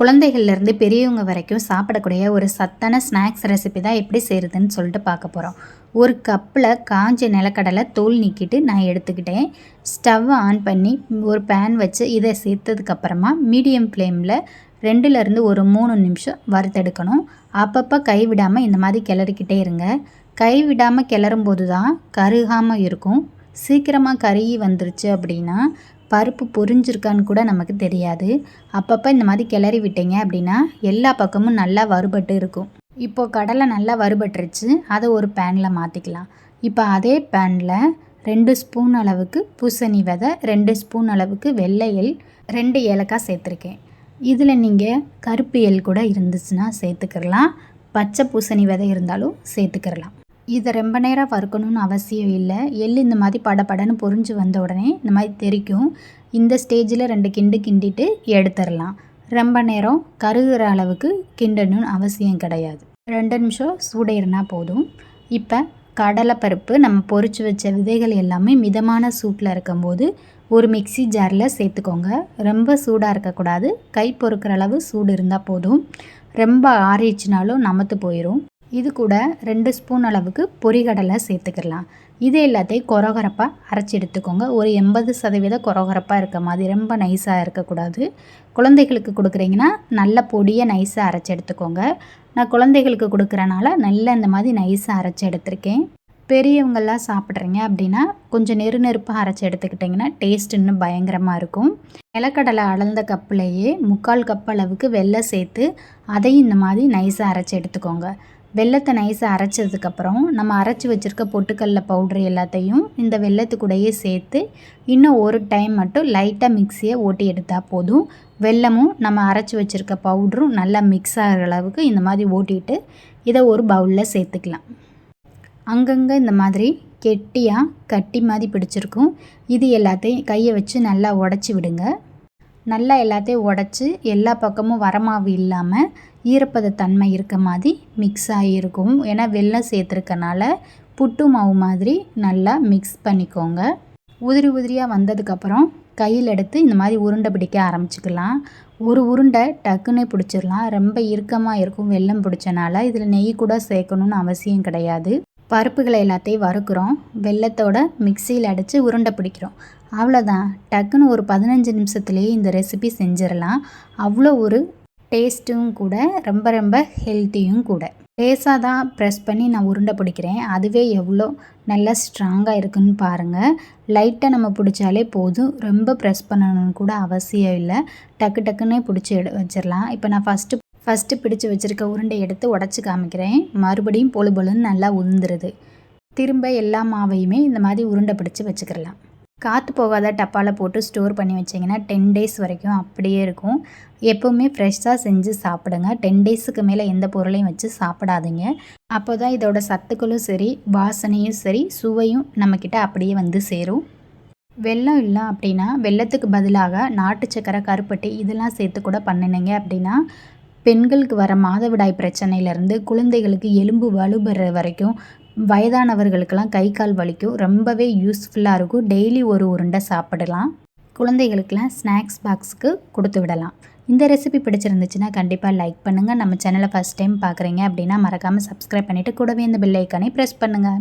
குழந்தைகள்லேருந்து பெரியவங்க வரைக்கும் சாப்பிடக்கூடிய ஒரு சத்தான ஸ்நாக்ஸ் ரெசிபி தான் எப்படி செய்கிறதுன்னு சொல்லிட்டு பார்க்க போகிறோம் ஒரு கப்பில் காஞ்ச நிலக்கடலை தோல் நீக்கிட்டு நான் எடுத்துக்கிட்டேன். ஸ்டவ்வை ஆன் பண்ணி ஒரு பேன் வச்சு இதை சேர்த்ததுக்கப்புறமா மீடியம் ஃப்ளேமில் ரெண்டுலேருந்து ஒரு மூணு நிமிஷம் வறுத்தெடுக்கணும். அப்பப்போ கை விடாமல் இந்த மாதிரி கிளறிக்கிட்டே இருங்க. கை விடாமல் கிளறும் போது தான் கருகாமல் இருக்கும். சீக்கிரமாக கருகி வந்துருச்சு அப்படின்னா பருப்பு பொரிஞ்சிருக்கான்னு கூட நமக்கு தெரியாது. அப்பப்போ இந்த மாதிரி கிளறி விட்டீங்க அப்படின்னா எல்லா பக்கமும் நல்லா வறுபட்டு இருக்கும். இப்போது கடலை நல்லா வறுபட்டுருச்சு. அதை ஒரு பேனில் மாற்றிக்கலாம் இப்போ அதே பேனில் ரெண்டு ஸ்பூன் அளவுக்கு பூசணி விதை ரெண்டு ஸ்பூன் அளவுக்கு வெள்ளையல் ரெண்டு ஏலக்காய் சேர்த்துருக்கேன். இதில் நீங்கள் கருப்பு எல் கூட இருந்துச்சுன்னா சேர்த்துக்கிறலாம் பச்சை பூசணி விதை இருந்தாலும் சேர்த்துக்கிறலாம் இதை ரொம்ப நேரம் வறுக்கணும்னு அவசியம் இல்லை. எள் இந்த மாதிரி படப்படன்னு பொறிஞ்சு வந்த உடனே இந்த மாதிரி தெரிக்கும். இந்த ஸ்டேஜில் ரெண்டு கிண்டு கிண்டிட்டு எடுத்துடலாம் ரொம்ப நேரம் கருகிற அளவுக்கு கிண்டணும்னு அவசியம் கிடையாது. ரெண்டு நிமிஷம் சூடேறினா போதும். இப்போ கடலைப்பருப்பு நம்ம பொறிச்சு வச்ச விதைகள் எல்லாமே மிதமான சூட்டில் இருக்கும்போது ஒரு மிக்சி ஜாரில் சேர்த்துக்கோங்க. ரொம்ப சூடாக இருக்கக்கூடாது. கை பொறுக்கிற அளவு சூடு இருந்தால் போதும். ரொம்ப ஆறிடுச்சுனாலும் நமத்து போயிடும் இது கூட ரெண்டு ஸ்பூன் அளவுக்கு பொரிகடலை சேர்த்துக்கலாம் இது எல்லாத்தையும் கொரகரப்பாக அரைச்சி எடுத்துக்கோங்க. ஒரு எண்பது சதவீத கொரகரப்பாக இருக்க மாதிரி ரொம்ப நைஸாக இருக்கக்கூடாது. குழந்தைகளுக்கு கொடுக்குறீங்கன்னா நல்ல பொடியை நைஸாக அரைச்சி எடுத்துக்கோங்க. நான் குழந்தைகளுக்கு கொடுக்குறனால நல்ல இந்த மாதிரி நைஸாக அரைச்சி எடுத்திருக்கேன். பெரியவங்கள்லாம் சாப்பிட்றீங்க அப்படின்னா கொஞ்சம் நெரு நெருப்பாக அரைச்சி எடுத்துக்கிட்டிங்கன்னா டேஸ்ட் இன்னும் பயங்கரமாக இருக்கும். நிலக்கடலை அளந்த கப்புலேயே முக்கால் கப் அளவுக்கு வெள்ளை சேர்த்து அதையும் இந்த மாதிரி நைஸாக அரைச்சி எடுத்துக்கோங்க. வெள்ளத்தை நைஸாக அரைச்சதுக்கப்புறம் நம்ம அரைச்சி வச்சுருக்க பொட்டுக்கல்ல பவுட்ரு எல்லாத்தையும் இந்த வெள்ளத்துக்கூடையே சேர்த்து இன்னும் ஒரு டைம் மட்டும் லைட்டாக மிக்சியை ஓட்டி எடுத்தால் போதும். வெள்ளமும் நம்ம அரைச்சி வச்சுருக்க பவுட்ரும் நல்லா மிக்ஸ் ஆகிற அளவுக்கு இந்த மாதிரி ஓட்டிட்டு இதை ஒரு பவுலில் சேர்த்துக்கலாம். அங்கங்கே இந்த மாதிரி கெட்டியாக கட்டி மாதிரி பிடிச்சிருக்கும். இது எல்லாத்தையும் கையை வச்சு நல்லா உடச்சி விடுங்க. நல்லா எல்லாத்தையும் உடச்சி எல்லா பக்கமும் வரமாவு இல்லாமல் ஈரப்பத தன்மை இருக்க மாதிரி மிக்ஸ் ஆகியிருக்கும் ஏன்னா வெள்ளம் சேர்த்துருக்கனால புட்டு மாவு மாதிரி நல்லா மிக்ஸ் பண்ணிக்கோங்க. உதிரி உதிரியாக வந்ததுக்கப்புறம் கையில் எடுத்து இந்த மாதிரி உருண்டை பிடிக்க ஆரம்பிச்சுக்கலாம். ஒரு உருண்டை டக்குன்னு பிடிச்சிடலாம். ரொம்ப இறுக்கமாக இருக்கும் வெள்ளம் பிடிச்சனால. இதில் நெய் கூட சேர்க்கணுன்னு அவசியம் கிடையாது. பருப்புகளை எல்லாத்தையும் வறுக்கிறோம். வெள்ளத்தோட மிக்சியில் அடித்து உருண்டை பிடிக்கிறோம். அவ்வளோதான். டக்குன்னு ஒரு பதினஞ்சு நிமிஷத்துலேயே இந்த ரெசிபி செஞ்சிடலாம். அவ்வளோ ஒரு டேஸ்ட்டும் கூட ரொம்ப ரொம்ப ஹெல்த்தியும் கூட. லேசாக தான் ப்ரெஸ் பண்ணி நான் உருண்டை பிடிக்கிறேன். அதுவே எவ்வளோ நல்லா ஸ்ட்ராங்காக இருக்குன்னு பாருங்கள் லைட்டாக நம்ம பிடிச்சாலே போதும். ரொம்ப ப்ரெஸ் பண்ணணும்னு கூட அவசியம் இல்லை. டக்கு டக்குன்னே பிடிச்சி எடு வச்சிடலாம். இப்போ நான் ஃபஸ்ட்டு ஃபஸ்ட்டு பிடிச்சு வச்சுருக்க உருண்டை எடுத்து உடச்சி காமிக்கிறேன். மறுபடியும் பொழு பொழுன்னு நல்லா உந்துருது. திரும்ப எல்லா மாவையுமே இந்த மாதிரி உருண்டை பிடிச்சி வச்சுக்கிறலாம் காற்று போகாத டப்பாவில் போட்டு ஸ்டோர் பண்ணி வச்சிங்கன்னா டென் டேஸ் வரைக்கும் அப்படியே இருக்கும். எப்போவுமே ஃப்ரெஷ்ஷாக செஞ்சு சாப்பிடுங்க. டென் டேஸுக்கு மேலே எந்த பொருளையும் வச்சு சாப்பிடாதீங்க. அப்போ தான் இதோட சத்துக்களும் சரி வாசனையும் சரி சுவையும் நம்மக்கிட்ட அப்படியே வந்து சேரும். வெள்ளம் இல்லை அப்படின்னா வெள்ளத்துக்கு பதிலாக நாட்டு சக்கரை கருப்பட்டி இதெல்லாம் சேர்த்து கூட பண்ணினீங்க அப்படின்னா பெண்களுக்கு வர மாதவிடாய் பிரச்சனையிலேருந்து குழந்தைகளுக்கு எலும்பு வலுபெற வரைக்கும் வயதானவர்களுக்கெல்லாம் கை கால் வலிக்கும். ரொம்பவே யூஸ்ஃபுல்லாக இருக்கும். டெய்லி ஒரு உருண்டை சாப்பிடலாம். குழந்தைகளுக்கெல்லாம் ஸ்நாக்ஸ் பாக்ஸுக்கு கொடுத்து விடலாம். இந்த ரெசிபி பிடிச்சிருந்துச்சுன்னா கண்டிப்பாக லைக் பண்ணுங்கள் நம்ம சேனலை ஃபஸ்ட் டைம் பார்க்குறீங்க அப்படின்னா மறக்காமல் சப்ஸ்கிரைப் பண்ணிவிட்டு கூடவே இந்த பெல் ஐக்கானே ப்ரெஸ் பண்ணுங்கள்